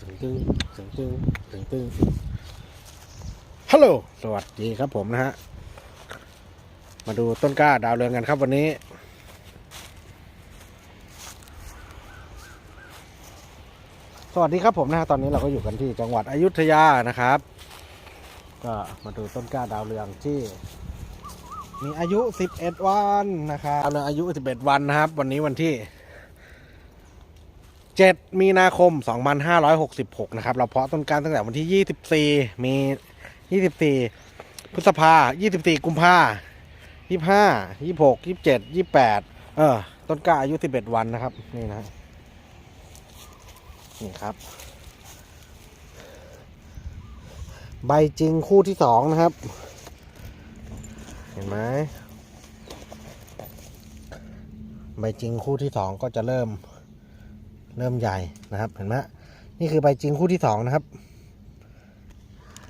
ตึงตึงตึงตึงตึงตึงฮัลโหลสวัสดีครับผมนะฮะ มาดูต้นกล้าดาวเรืองกันครับวันนี้ สวัสดีครับผมนะฮะตอนนี้เราก็อยู่กันที่จังหวัดอยุธยานะครับ ก็มาดูต้นกล้าดาวเรืองที่มีอายุ 11 วันนะครับดาวเรืองอายุ 11 วันนะครับ วันนี้วันที่ 7 มีนาคม 2566 นะครับ เราเพาะต้นกล้าตั้งแต่วันที่ 24 มี 24 พฤษภา 24 กุมภา25 26 27 28 เออ ต้นกล้าอายุ 11 วันนะครับ นี่นะ นี่ครับ ใบจริงคู่ที่สองนะครับ เห็นไหมใบจริงคู่ที่สองก็จะเริ่ม เริ่มใหญ่นะครับ เห็นไหมนี่คือใบจริงคู่ที่สองนะครับ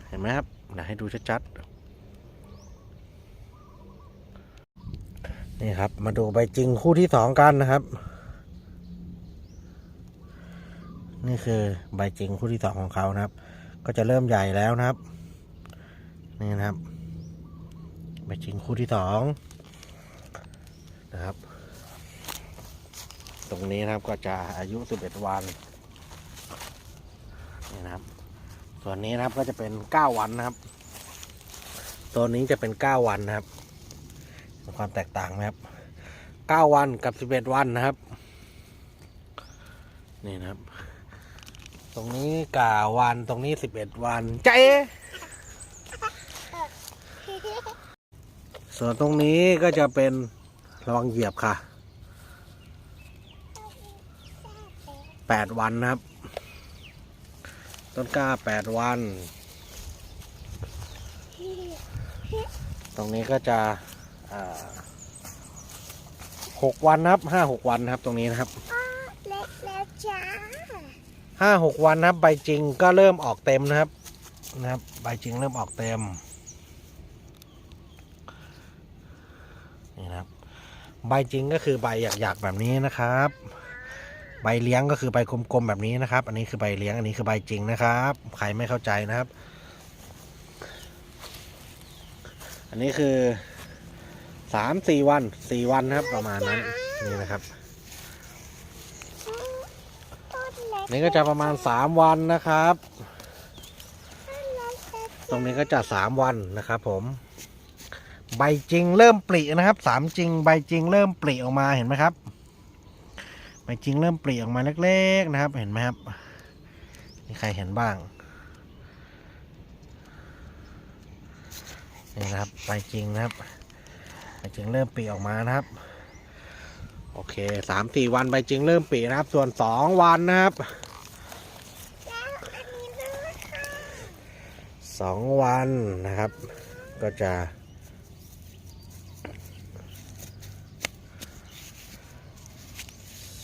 เห็นไหมครับเดี๋ยวให้ดูชัดๆนี่ครับ มาดูใบจริงคู่ที่สองกันนะครับ นี่คือใบจริงคู่ที่สองของเขานะครับ ก็จะเริ่มใหญ่แล้วนะครับนี่นะครับใบจริงคู่ที่สองนะครับ ตรงนี้นะครับก็จะอายุ 11 วันนี่นะครับ ส่วนนี้นะครับก็จะเป็น 9 วันนะครับ ตัวนี้จะเป็น 9 วันนะครับมีความแตกต่างนะครับ 9 วันกับ 11 วันนะครับนี่นะครับ ตรงนี้กาวันตรงนี้ 11 วันเจ๊ส่วนตรงนี้ก็จะเป็นระวังเหยียบค่ะ แปดวันนะครับ ต้นกล้าแปดวัน ตรงนี้ก็จะอ่าหกวันนะครับห้าหกวันนะครับตรงนี้นะครับเล็กแล้วจ้าห้าหกวันนะครับใบจริงก็เริ่มออกเต็มนะครับนะครับใบจริงเริ่มออกเต็มนี่นะครับ ใบจริงก็คือใบหยักๆแบบนี้นะครับ ใบเลี้ยงก็คือใบกลมๆแบบนี้นะครับ อันนี้คือใบเลี้ยงอันนี้คือใบจริงนะครับ ใครไม่เข้าใจนะครับ อันนี้คือสามสี่วันสี่วันครับประมาณนั้นนี่นะครับนี่ก็จะประมาณสามวันนะครับต้นเล็กแต่ตรงนี้ก็จะสามวันนะครับ ผม ใบจริงเริ่มปลีนะครับสามจริง ใบจริงเริ่มปลีออกมาเห็นไหมครับ ใบจริงเริ่มปลีออกมาเล็กๆนะครับ เห็นไหมครับมีใครเห็นบ้างนี่นะครับใบจริงนะครับใบจริงเริ่มปลีออกมานะครับ โอเคสามสี่วันใบจริงเริ่มปลีนะครับ ส่วนสองวันนะครับสองวันนะครับ ก็จะ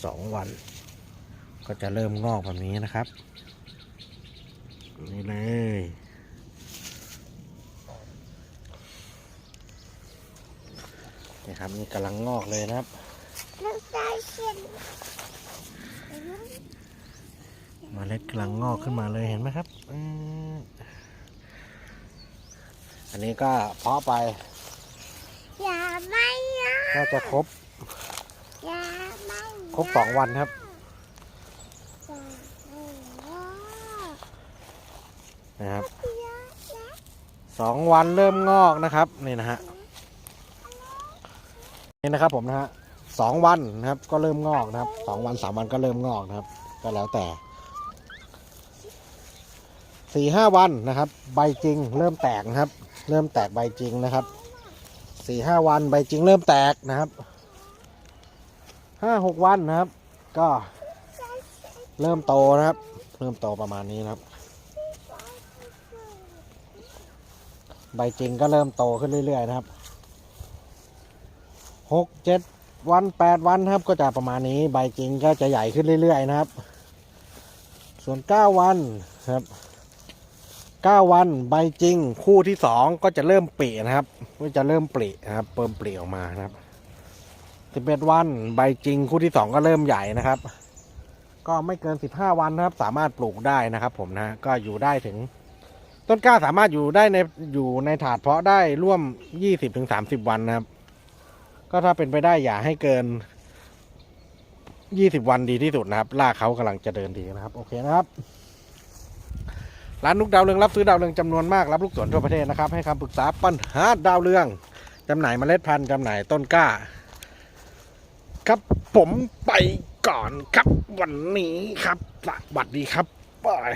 สองวัน ก็จะเริ่มงอกแบบนี้นะครับ นี่เลยนี่ครับนี่กำลังงอกเลยนะครับน้ำตาเขียนเมล็ดกำลังงอกขึ้นมาเลยเห็นไหมครับอืมอันนี้ก็เพาะไป อย่าไม่นะน่าจะครบ อย่าไม่นะ ครบสองวันครับนะครับสองวันเริ่มงอกนะครับนี่นะฮะนี่นะครับผมนะฮะสองวันนะครับก็เริ่มงอกนะครับสองวันสามวันก็เริ่มงอกนะครับ ก็แล้วแต่สี่ห้าวันนะครับ ใบจริงเริ่มแตกนะครับ เริ่มแตกใบจริงนะครับสี่ห้าวันใบจริงเริ่มแตกนะครับ ห้าหกวันนะครับ ก็เริ่มโตนะครับ เริ่มโตประมาณนี้นะครับ ใบจริงก็เริ่มโตขึ้นเรื่อยๆนะครับหกเจ็ดวันแปดวันครับก็จะประมาณนี้ใบจริงก็จะใหญ่ขึ้นเรื่อยๆนะครับ ส่วนเก้าวันครับเก้าวันใบจริงคู่ที่สองก็จะเริ่มปลีนะครับก็จะเริ่มปลีนะครับเปิ่มปลีออกมานะครับ สิบเอ็ดวันใบจริงคู่ที่สองก็เริ่มใหญ่นะครับ ก็ไม่เกิน15วันนะครับ สามารถปลูกได้นะครับ ผมนะก็อยู่ได้ถึง ต้นกล้าสามารถอยู่ได้ในอยู่ในถาดเพาะได้ร่วม20-30วันนะครับ ก็ถ้าเป็นไปได้อย่าให้เกิน20วันดีที่สุดนะครับรากเขากำลังจะเดินดีนะครับ โอเคนะครับร้านนุกดาวเรืองรับซื้อดาวเรืองจำนวนมากรับลูกสวนทั่วประเทศนะครับให้คำปรึกษาปัญหาดาวเรืองจำหน่ายเมล็ดพันธุ์จำหน่ายต้นกล้า ครับผมไปก่อนครับวันนี้ครับสวัสดีครับบาย